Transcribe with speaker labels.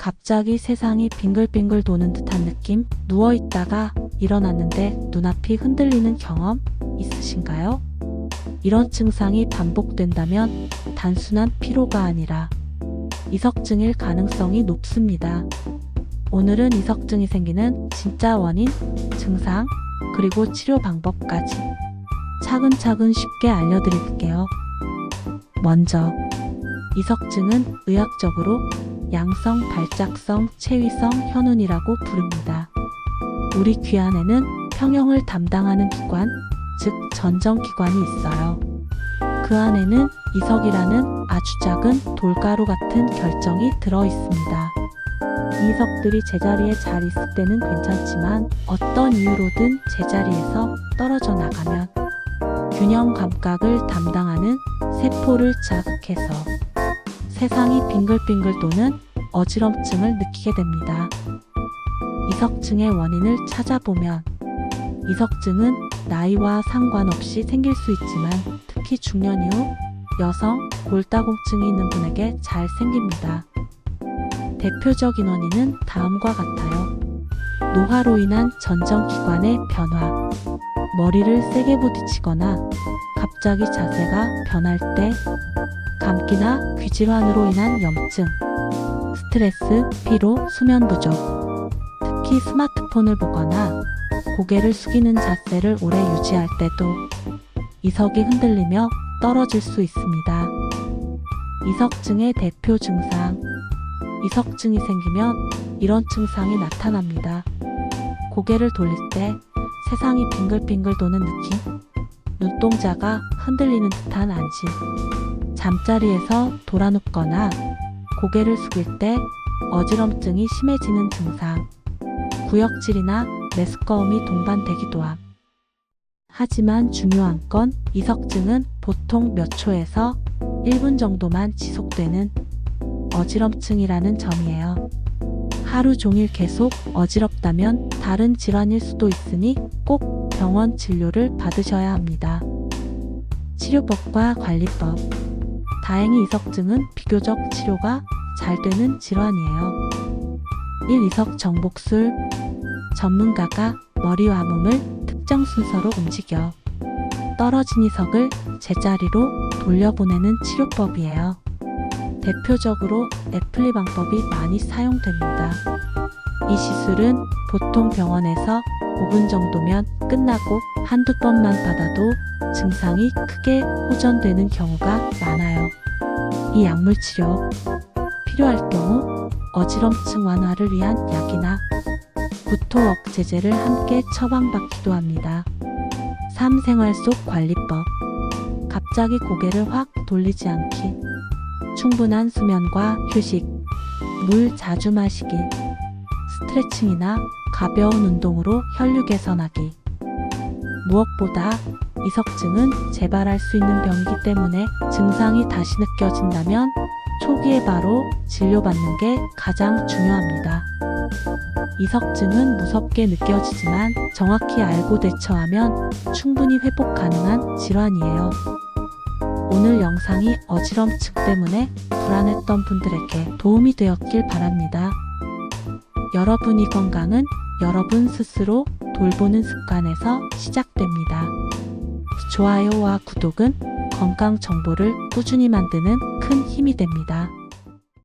Speaker 1: 갑자기 세상이 빙글빙글 도는 듯한 느낌? 누워있다가 일어났는데 눈앞이 흔들리는 경험 있으신가요? 이런 증상이 반복된다면 단순한 피로가 아니라 이석증일 가능성이 높습니다. 오늘은 이석증이 생기는 진짜 원인, 증상, 그리고 치료 방법까지 차근차근 쉽게 알려드릴게요. 먼저, 이석증은 의학적으로 양성 발작성 체위성 현운이라고 부릅니다. 우리 귀 안에는 평형을 담당하는 기관, 즉 전정기관이 있어요. 그 안에는 이석이라는 아주 작은 돌가루 같은 결정이 들어 있습니다. 이 이석들이 제자리에 잘 있을 때는 괜찮지만 어떤 이유로든 제자리에서 떨어져 나가면 균형 감각을 담당하는 세포를 자극해서 세상이 빙글빙글 도는 어지럼증을 느끼게 됩니다. 이석증의 원인을 찾아보면 이석증은 나이와 상관없이 생길 수 있지만 특히 중년 이후 여성 골다공증이 있는 분에게 잘 생깁니다. 대표적인 원인은 다음과 같아요. 노화로 인한 전정기관의 변화, 머리를 세게 부딪히거나 갑자기 자세가 변할 때, 감기나 귀 질환으로 인한 염증, 스트레스, 피로, 수면 부족, 특히 스마트폰을 보거나 고개를 숙이는 자세를 오래 유지할 때도 이석이 흔들리며 떨어질 수 있습니다. 이석증의 대표 증상. 이석증이 생기면 이런 증상이 나타납니다. 고개를 돌릴 때 세상이 빙글빙글 도는 느낌, 눈동자가 흔들리는 듯한 안심, 잠자리에서 돌아눕거나 고개를 숙일 때 어지럼증이 심해지는 증상, 구역질이나 메스꺼움이 동반되기도 함. 하지만 중요한 건 이석증은 보통 몇 초에서 1분 정도만 지속되는 어지럼증이라는 점이에요. 하루 종일 계속 어지럽다면 다른 질환일 수도 있으니 꼭 병원 진료를 받으셔야 합니다. 치료법과 관리법. 다행히 이석증은 비교적 치료가 잘 되는 질환이에요. 1. 이석 정복술. 전문가가 머리와 몸을 특정 순서로 움직여 떨어진 이석을 제자리로 돌려보내는 치료법이에요. 대표적으로 애플리 방법이 많이 사용됩니다. 이 시술은 보통 병원에서 5분 정도면 끝나고 한두 번만 받아도 증상이 크게 호전되는 경우가 많아요. 이 약물 치료 필요할 경우 어지럼증 완화를 위한 약이나 구토 억제제를 함께 처방받기도 합니다. 삶 생활 속 관리법 갑자기 고개를 확 돌리지 않기 충분한 수면과 휴식 물 자주 마시기 스트레칭이나 가벼운 운동으로 혈류 개선하기 무엇보다 이석증은 재발할 수 있는 병이기 때문에 증상이 다시 느껴진다면 초기에 바로 진료받는 게 가장 중요합니다. 이석증은 무섭게 느껴지지만 정확히 알고 대처하면 충분히 회복 가능한 질환이에요. 오늘 영상이 어지럼증 때문에 불안했던 분들에게 도움이 되었길 바랍니다. 여러분이 건강은 여러분 스스로 돌보는 습관에서 시작됩니다. 좋아요와 구독은 건강 정보를 꾸준히 만드는 큰 힘이 됩니다.